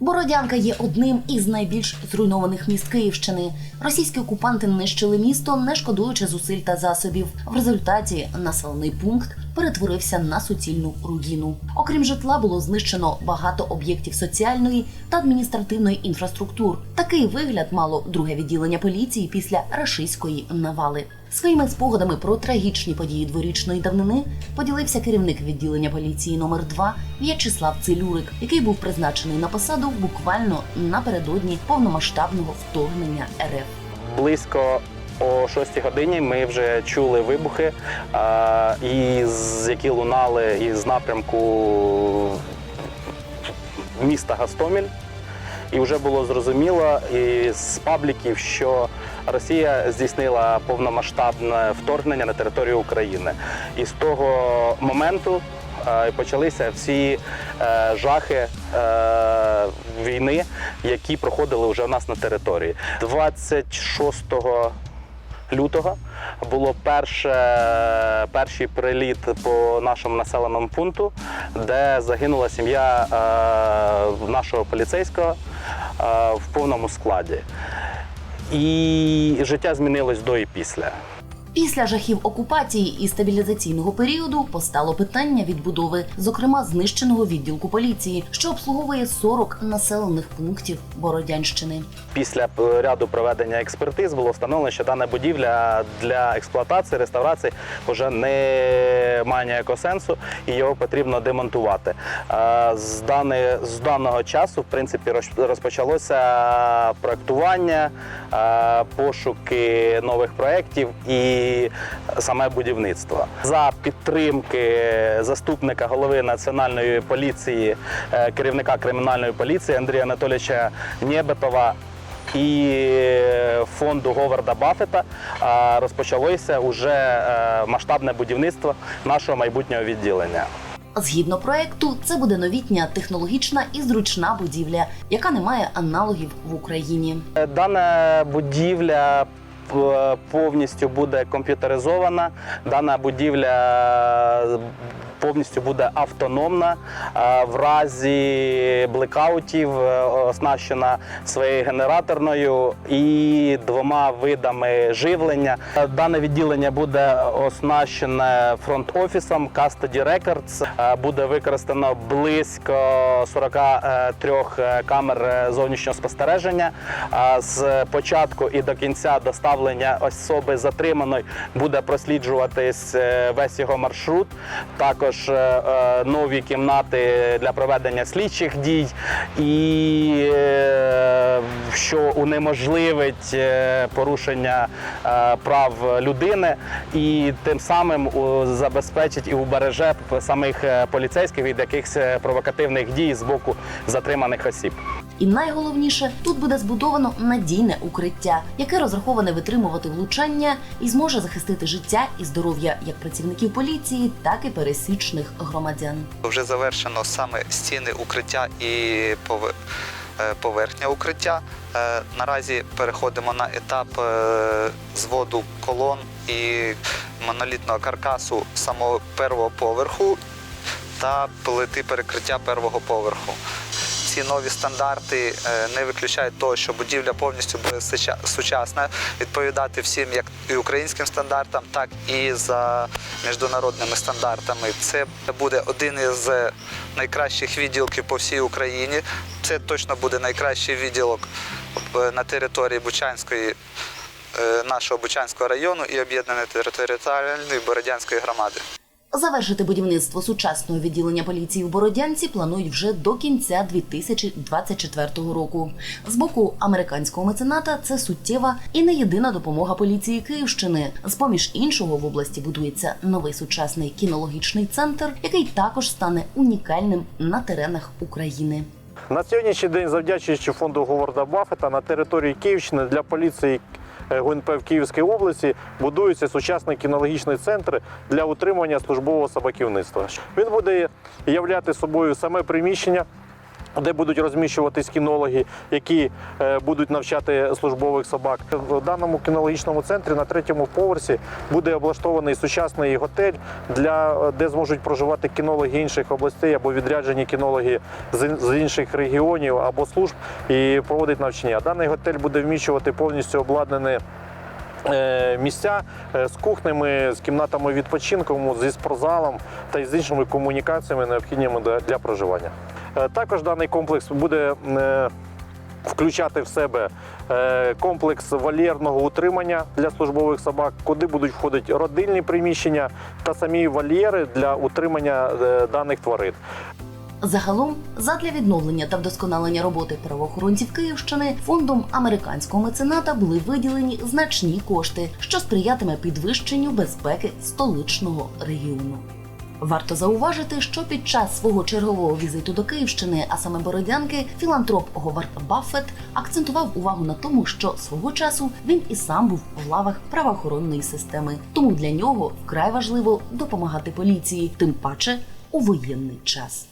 Бородянка є одним із найбільш зруйнованих міст Київщини. Російські окупанти нищили місто, не шкодуючи зусиль та засобів. В результаті населений пункт перетворився на суцільну руїну. Окрім житла, було знищено багато об'єктів соціальної та адміністративної інфраструктур. Такий вигляд мало друге відділення поліції після рашистської навали. Своїми спогадами про трагічні події дворічної давнини поділився керівник відділення поліції номер 2 В'ячеслав Цилюрик, який був призначений на посаду буквально напередодні повномасштабного вторгнення РФ. Близько о 6 годині ми вже чули вибухи, які лунали із напрямку міста Гастомель. І вже було зрозуміло із пабліків, що Росія здійснила повномасштабне вторгнення на територію України. І з того моменту почалися всі е, жахи е, війни, які проходили вже у нас на території. 26 лютого було перше, перший приліт по нашому населеному пункту, де загинула сім'я е, нашого поліцейського е, в повному складі. І життя змінилось до і після. Після жахів окупації і стабілізаційного періоду постало питання відбудови, зокрема знищеного відділку поліції, що обслуговує 40 населених пунктів Бородянщини. Після е, ряду проведення експертиз було встановлено, що дана будівля для експлуатації, реставрації вже не має ніякого сенсу і його потрібно демонтувати. Е, З, дани, з даного часу, в принципі, роз- розпочалося проектування, е, пошуки нових проєктів і саме будівництво. За підтримки заступника голови національної поліції, е, керівника кримінальної поліції Андрія Анатолійовича Нєбетова і фонду Говарда Баффета розпочалося вже е, масштабне будівництво нашого майбутнього відділення. Згідно проекту, це буде новітня технологічна і зручна будівля, яка не має аналогів в Україні. Е, Дана будівля е, повністю буде комп'ютеризована. Дана будівля повністю буде автономна. Е, В разі блекаутів е, оснащена своєю генераторною і двома видами живлення. Е, Дане відділення буде оснащене фронт-офісом Custody Records. Буде використано близько 43 камер зовнішнього спостереження. З початку і до кінця доставлення особи затриманої буде просліджуватись весь його маршрут. Також е, е, нові кімнати для проведення слідчих дій, і е, що унеможливить порушення прав людини, і тим самим забезпечить і убереже самих поліцейських від якихось провокативних дій з боку затриманих осіб. І найголовніше, тут буде збудовано надійне укриття, яке розраховане витримувати влучання і зможе захистити життя і здоров'я як працівників поліції, так і пересічних громадян. Вже завершено саме стіни укриття і пове- е, поверхня укриття. Е, Наразі переходимо на етап е, зводу колон і монолітного каркасу самого первого поверху та плити перекриття первого поверху. Ці нові стандарти е, не виключають того, що будівля повністю буде сучасна, відповідати всім як і українським стандартам, так і за міжнародними стандартами. Це буде один із е, найкращих відділків по всій Україні. Це точно буде найкращий відділок е, на території Бучанської. Нашого Бучанського району і об'єднаної територіальної Бородянської громади. Завершити будівництво сучасного відділення поліції в Бородянці планують вже до кінця 2024 року. З боку американського мецената це суттєва і не єдина допомога поліції Київщини. З поміж іншого в області будується новий сучасний кінологічний центр, який також стане унікальним на теренах України. На сьогоднішній день, завдячуючи фонду Говарда Баффета, на території Київщини для поліції ГУНП в Київській області будується сучасний кінологічний центр для утримання службового собаківництва. Він буде являти собою саме приміщення. Де будуть розміщуватись кінологи, які е, будуть навчати службових собак. В даному кінологічному центрі на третьому поверсі буде облаштований сучасний готель, для, де зможуть проживати кінологи інших областей або відряджені кінологи з, інших регіонів або служб і проводить навчання. Даний готель буде вміщувати повністю обладнаний е, місця е, з кухнями, з кімнатами відпочинку, зі спортзалом та з іншими комунікаціями, необхідними для проживання. Е, Також даний комплекс буде е, включати в себе е, комплекс вольєрного утримання для службових собак, куди будуть входити родильні приміщення та самі вольєри для утримання даних тварин. Загалом, задля відновлення та вдосконалення роботи правоохоронців Київщини фондом американського мецената були виділені значні кошти, що сприятиме підвищенню безпеки столичного регіону. Варто зауважити, що під час свого чергового візиту до Київщини, а саме Бородянки, філантроп Говард Баффет акцентував увагу на тому, що свого часу він і сам був в лавах правоохоронної системи. Тому для нього вкрай важливо допомагати поліції, тим паче у воєнний час.